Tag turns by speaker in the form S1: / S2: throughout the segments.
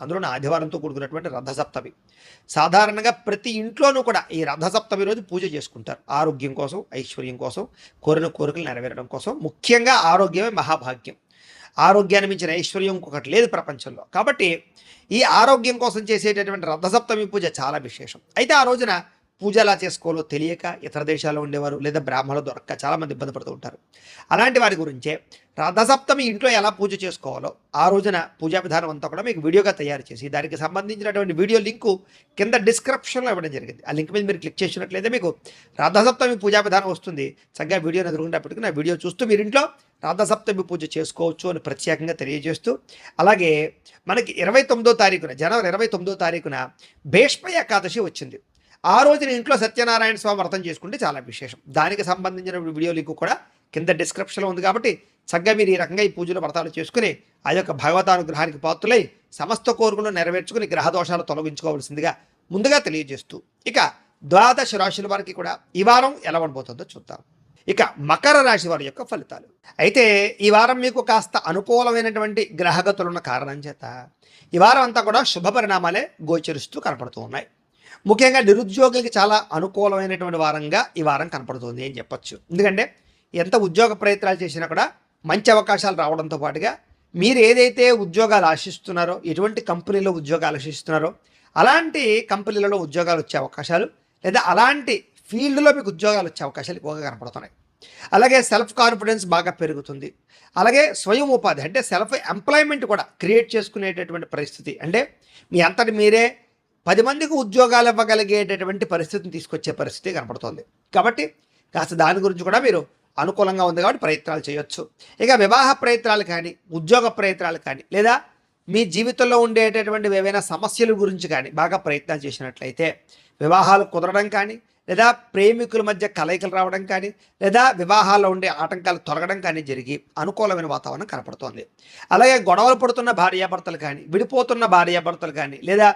S1: అందులో ఆదివారంతో కూడుకున్నటువంటి రథసప్తమి. సాధారణంగా ప్రతి ఇంట్లోనూ కూడా ఈ రథసప్తమి రోజు పూజ చేసుకుంటారు. ఆరోగ్యం కోసం ఐశ్వర్యం కోసం కోరిన కోరికలు నెరవేరడం కోసం. ముఖ్యంగా ఆరోగ్యమే మహాభాగ్యం. ఆరోగ్యాన్ని మించిన ఐశ్వర్యం ఇంకొకటి లేదు ప్రపంచంలో. కాబట్టి ఈ ఆరోగ్యం కోసం చేసేటటువంటి రథసప్తమి పూజ చాలా విశేషం. అయితే ఆ రోజున పూజ ఎలా చేసుకోవాలో తెలియక ఇతర దేశాల్లో ఉండేవారు లేదా బ్రాహ్మణులు దొరక్క చాలామంది ఇబ్బంది పడుతూ ఉంటారు. అలాంటి వారి గురించే రథసప్తమి ఇంట్లో ఎలా పూజ చేసుకోవాలో ఆ రోజున పూజా విధానం అంతా కూడా మీకు వీడియోగా తయారు చేసి దానికి సంబంధించినటువంటి వీడియో లింకు కింద డిస్క్రిప్షన్లో ఇవ్వడం జరిగింది. ఆ లింక్ మీద మీరు క్లిక్ చేసినట్లయితే మీకు రథసప్తమి పూజా విధానం వస్తుంది. చక్కగా వీడియోని ఎదురుకున్నప్పటికీ నా వీడియో చూస్తూ మీరు ఇంట్లో రథసప్తమి పూజ చేసుకోవచ్చు అని ప్రత్యేకంగా తెలియజేస్తూ అలాగే మనకి ఇరవై తొమ్మిదో తారీఖున జనవరి ఇరవై తొమ్మిదో తారీఖున భీష్మ ఏకాదశి వచ్చింది. ఆ రోజున ఇంట్లో సత్యనారాయణ స్వామి వ్రతం చేసుకుంటే చాలా విశేషం. దానికి సంబంధించిన వీడియో లింక్ కూడా కింద డిస్క్రిప్షన్లో ఉంది కాబట్టి చక్కగా మీరు ఈ రకంగా ఈ పూజలు వ్రతాలు చేసుకుని ఆ యొక్క భగవతానుగ్రహానికి పాత్రులై సమస్త కోరికలు నెరవేర్చుకుని గ్రహ దోషాలు తొలగించుకోవాల్సిందిగా ముందుగా తెలియజేస్తూ ఇక ద్వాదశ రాశుల వారికి కూడా ఈ వారం ఎలా ఉండబోతుందో చూద్దాం. ఇక మకర రాశి వారి యొక్క ఫలితాలు. అయితే ఈ వారం మీకు కాస్త అనుకూలమైనటువంటి గ్రహగతులున్న కారణం చేత ఈ వారం అంతా కూడా శుభ పరిణామాలే గోచరిస్తూ కనపడుతూ ఉన్నాయి. ముఖ్యంగా నిరుద్యోగులకి చాలా అనుకూలమైనటువంటి వారంగా ఈ వారం కనపడుతుంది అని చెప్పొచ్చు. ఎందుకంటే ఎంత ఉద్యోగ ప్రయత్నాలు చేసినా కూడా మంచి అవకాశాలు రావడంతో పాటుగా మీరు ఏదైతే ఉద్యోగాలు ఆశిస్తున్నారో ఎటువంటి కంపెనీలో ఉద్యోగాలు ఆశిస్తున్నారో అలాంటి కంపెనీలలో ఉద్యోగాలు వచ్చే అవకాశాలు లేదా అలాంటి ఫీల్డ్లో మీకు ఉద్యోగాలు వచ్చే అవకాశాలు ఎక్కువగా కనపడుతున్నాయి. అలాగే సెల్ఫ్ కాన్ఫిడెన్స్ బాగా పెరుగుతుంది. అలాగే స్వయం ఉపాధి అంటే సెల్ఫ్ ఎంప్లాయ్మెంట్ కూడా క్రియేట్ చేసుకునేటటువంటి పరిస్థితి. అంటే మీ అంతటి మీరే పది మందికి ఉద్యోగాలు ఇవ్వగలిగేటటువంటి పరిస్థితిని తీసుకొచ్చే పరిస్థితి కనపడుతోంది. కాబట్టి కాస్త దాని గురించి కూడా మీరు అనుకూలంగా ఉంది కాబట్టి ప్రయత్నాలు చేయొచ్చు. ఇక వివాహ ప్రయత్నాలు కానీ ఉద్యోగ ప్రయత్నాలు కానీ లేదా మీ జీవితంలో ఉండేటటువంటి ఏవైనా సమస్యల గురించి కానీ బాగా ప్రయత్నాలు చేసినట్లయితే వివాహాలు కుదరడం కానీ లేదా ప్రేమికుల మధ్య కలయికలు రావడం కానీ లేదా వివాహాల్లో ఉండే ఆటంకాలు తొలగడం కానీ జరిగి అనుకూలమైన వాతావరణం కనపడుతోంది. అలాగే గొడవలు పడుతున్న భార్యాభర్తలు కానీ విడిపోతున్న భార్యాభర్తలు కానీ లేదా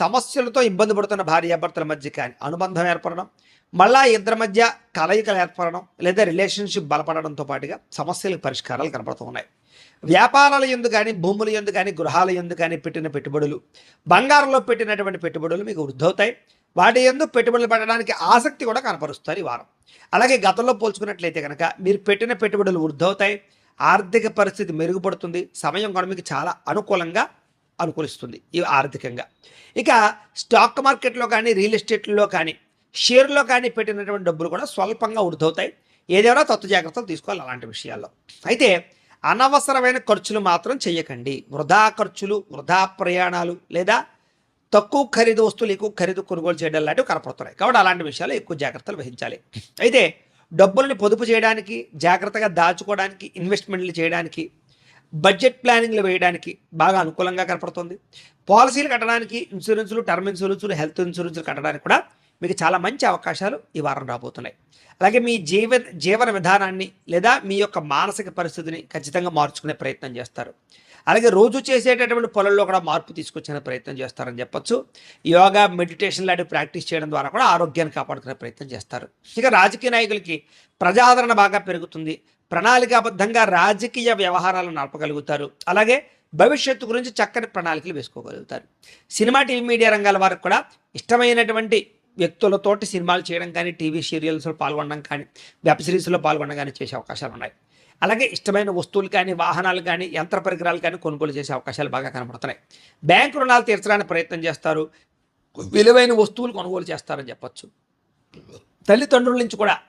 S1: సమస్యలతో ఇబ్బంది పడుతున్న భార్యాభర్తల మధ్య కానీ అనుబంధం ఏర్పడడం మళ్ళా ఇద్దరి మధ్య కలయికలు ఏర్పడడం లేదా రిలేషన్షిప్ బలపడడంతో పాటుగా సమస్యలకు పరిష్కారాలు కనపడుతూ ఉన్నాయి. వ్యాపారాల ఎందు కానీ భూముల ఎందు కానీ గృహాల ఎందు కానీ పెట్టిన పెట్టుబడులు బంగారంలో పెట్టినటువంటి పెట్టుబడులు మీకు వృద్ధవుతాయి. వాటి ఎందు పెట్టుబడులు పెట్టడానికి ఆసక్తి కూడా కనపరుస్తారు ఈ వారం. అలాగే గతంలో పోల్చుకున్నట్లయితే కనుక మీరు పెట్టిన పెట్టుబడులు వృద్ధవుతాయి. ఆర్థిక పరిస్థితి మెరుగుపడుతుంది. సమయం కూడా మీకు చాలా అనుకూలంగా అనుకూలిస్తుంది ఇవి ఆర్థికంగా. ఇక స్టాక్ మార్కెట్లో కానీ రియల్ ఎస్టేట్లో కానీ షేర్లో కానీ పెట్టినటువంటి డబ్బులు కూడా స్వల్పంగా వృద్ధవుతాయి. ఏదేమైనా తత్వ జాగ్రత్తలు తీసుకోవాలి అలాంటి విషయాల్లో. అయితే అనవసరమైన ఖర్చులు మాత్రం చేయకండి వృధా ఖర్చులు వృధా ప్రయాణాలు లేదా తక్కువ ఖరీదు వస్తువులు ఎక్కువ ఖరీదు కొనుగోలు చేయడం లాంటివి కనపడుతున్నాయి. కాబట్టి అలాంటి విషయాలు ఎక్కువ జాగ్రత్తలు వహించాలి. అయితే డబ్బుల్ని పొదుపు చేయడానికి జాగ్రత్తగా దాచుకోవడానికి ఇన్వెస్ట్మెంట్లు చేయడానికి బడ్జెట్ ప్లానింగ్లు వేయడానికి బాగా అనుకూలంగా కనపడుతుంది. పాలసీలు కట్టడానికి ఇన్సూరెన్సులు టర్మ్ ఇన్సూరెన్సులు హెల్త్ ఇన్సూరెన్సులు కట్టడానికి కూడా మీకు చాలా మంచి అవకాశాలు ఈ వారం రాబోతున్నాయి. అలాగే మీ జీవ జీవన విధానాన్ని లేదా మీ యొక్క మానసిక పరిస్థితిని ఖచ్చితంగా మార్చుకునే ప్రయత్నం చేస్తారు. అలాగే రోజు చేసేటటువంటి పొలంలో కూడా మార్పు తీసుకొచ్చే ప్రయత్నం చేస్తారని చెప్పొచ్చు. యోగా మెడిటేషన్ లాంటివి ప్రాక్టీస్ చేయడం ద్వారా కూడా ఆరోగ్యాన్ని కాపాడుకునే ప్రయత్నం చేస్తారు. ఇక రాజకీయ నాయకులకి ప్రజాదరణ బాగా పెరుగుతుంది. ప్రణాళికాబద్ధంగా రాజకీయ వ్యవహారాలను నడపగలుగుతారు. అలాగే భవిష్యత్తు గురించి చక్కని ప్రణాళికలు వేసుకోగలుగుతారు. సినిమా టీవీ మీడియా రంగాల వారికి కూడా ఇష్టమైనటువంటి వ్యక్తులతోటి సినిమాలు చేయడం కానీ టీవీ సీరియల్స్లో పాల్గొనడం కానీ వెబ్ సిరీస్లో పాల్గొనడం కానీ చేసే అవకాశాలు ఉన్నాయి. అలాగే ఇష్టమైన వస్తువులు కానీ వాహనాలు కానీ యంత్ర పరికరాలు కానీ కొనుగోలు చేసే అవకాశాలు బాగా కనబడుతున్నాయి. బ్యాంకు రుణాలు తీర్చడానికి ప్రయత్నం చేస్తారు. విలువైన వస్తువులు కొనుగోలు చేస్తారని చెప్పచ్చు. తల్లిదండ్రుల నుంచి కూడా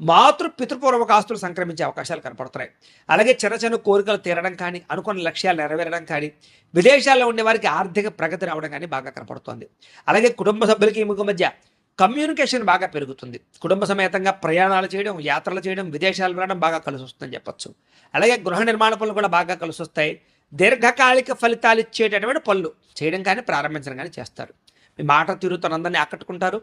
S1: మాతృ పితృపూర్వక ఆస్తులు సంక్రమించే అవకాశాలు కనపడుతున్నాయి. అలాగే చిన్న చిన్న కోరికలు తీరడం కానీ అనుకున్న లక్ష్యాలు నెరవేరడం కానీ విదేశాల్లో ఉండే వారికి ఆర్థిక ప్రగతి రావడం కానీ బాగా కనపడుతోంది. అలాగే కుటుంబ సభ్యులకి ఈమెకు మధ్య కమ్యూనికేషన్ బాగా పెరుగుతుంది. కుటుంబ సమేతంగా ప్రయాణాలు చేయడం యాత్రలు చేయడం విదేశాలు వెళ్ళడం బాగా కలిసి వస్తుందని చెప్పొచ్చు. అలాగే గృహ నిర్మాణ పనులు కూడా బాగా కలిసి వస్తాయి దీర్ఘకాలిక ఫలితాలు ఇచ్చేటటువంటి పనులు చేయడం కానీ ప్రారంభించడం కానీ చేస్తారు. మీ మాట తీరుతో అందరినీ ఆకట్టుకుంటారు.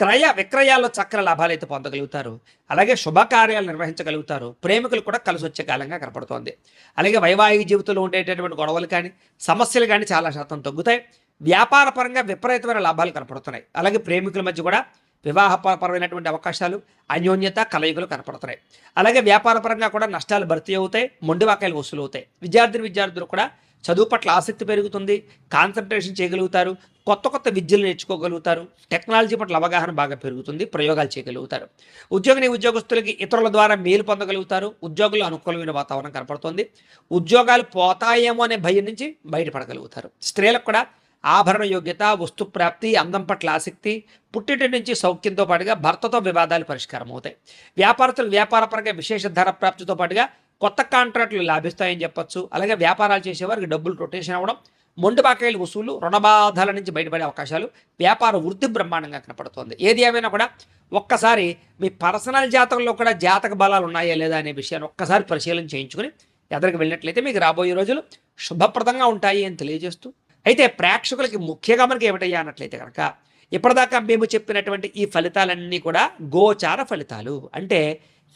S1: క్రయ విక్రయాల్లో చక్ర లాభాలు అయితే పొందగలుగుతారు. అలాగే శుభకార్యాలు నిర్వహించగలుగుతారు. ప్రేమికులు కూడా కలిసి వచ్చే కాలంగా కనపడుతోంది. అలాగే వైవాహిక జీవితంలో ఉండేటటువంటి గొడవలు కానీ సమస్యలు కానీ చాలా శాతం తగ్గుతాయి. వ్యాపార పరంగా విపరీతమైన లాభాలు కనపడుతున్నాయి. అలాగే ప్రేమికుల మధ్య కూడా వివాహపరమైనటువంటి అవకాశాలు అన్యోన్యత కలయికలు కనపడుతున్నాయి. అలాగే వ్యాపార పరంగా కూడా నష్టాలు భర్తీ అవుతాయి మొండివాకాయలు వసూలు అవుతాయి విద్యార్థిని విద్యార్థులు కూడా చదువు పట్ల ఆసక్తి పెరుగుతుంది కాన్సన్ట్రేషన్ చేయగలుగుతారు కొత్త కొత్త విద్యలు నేర్చుకోగలుగుతారు టెక్నాలజీ పట్ల అవగాహన బాగా పెరుగుతుంది ప్రయోగాలు చేయగలుగుతారు. ఉద్యోగిని ఉద్యోగస్తులకి ఇతరుల ద్వారా మేలు పొందగలుగుతారు ఉద్యోగులు అనుకూలమైన వాతావరణం కనపడుతుంది ఉద్యోగాలు పోతాయేమో అనే భయం నుంచి బయటపడగలుగుతారు. స్త్రీలకు కూడా ఆభరణ యోగ్యత వస్తు ప్రాప్తి అందం పట్ల ఆసక్తి పుట్టింటి నుంచి సౌఖ్యంతో పాటుగా భర్తతో వివాదాలు పరిష్కారం అవుతాయి వ్యాపారస్తులు వ్యాపారపరంగా విశేష ధర ప్రాప్తితో పాటుగా కొత్త కాంట్రాక్టులు లాభిస్తాయని చెప్పొచ్చు. అలాగే వ్యాపారాలు చేసేవారికి డబ్బులు రొటేషన్ అవ్వడం మొండు బాకాయలు వసూలు రుణబాధల నుంచి బయటపడే అవకాశాలు వ్యాపార వృద్ధి బ్రహ్మాండంగా కనపడుతోంది. ఏది ఏమైనా కూడా ఒక్కసారి మీ పర్సనల్ జాతకంలో కూడా జాతక బలాలు ఉన్నాయా లేదా అనే విషయాన్ని ఒక్కసారి పరిశీలన చేయించుకుని ఎదరికి వెళ్ళినట్లయితే మీకు రాబోయే రోజులు శుభప్రదంగా ఉంటాయి అని తెలియజేస్తూ అయితే ప్రేక్షకులకి ముఖ్యంగా మనకి ఏమిటయ్యా అన్నట్లయితే కనుక ఇప్పటిదాకా మేము చెప్పినటువంటి ఈ ఫలితాలన్నీ కూడా గోచార ఫలితాలు. అంటే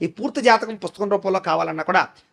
S1: ఈ పూర్తి జాతకం పుస్తకం రూపంలో కావాలన్నా కూడా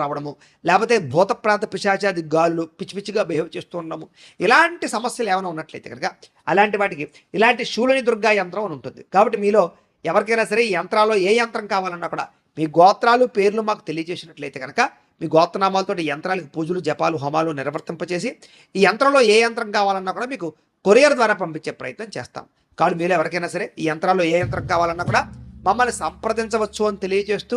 S1: రావడము లేకపోతే భూతప్రాంత పిశాచాది గాలులు పిచ్చి పిచ్చిగా బిహేవ్ చేస్తూ ఉండము ఇలాంటి సమస్యలు ఏమైనా ఉన్నట్లయితే కనుక అలాంటి వాటికి ఇలాంటి శూలని దుర్గా యంత్రం అని ఉంటుంది. కాబట్టి మీలో ఎవరికైనా సరే ఈ యంత్రాల్లో ఏ యంత్రం కావాలన్నా కూడా మీ గోత్రాలు పేర్లు మాకు తెలియజేసినట్లయితే కనుక మీ గోత్రనామాలతో యంత్రాలకు పూజలు జపాలు హోమాలు నిర్వర్తింపచేసి ఈ యంత్రంలో ఏ యంత్రం కావాలన్నా కూడా మీకు కొరియర్ ద్వారా పంపించే ప్రయత్నం చేస్తాం. కాబట్టి మీరు ఎవరికైనా సరే ఈ యంత్రాల్లో ఏ యంత్రం కావాలన్నా కూడా మమ్మల్ని సంప్రదించవచ్చు అని తెలియజేస్తూ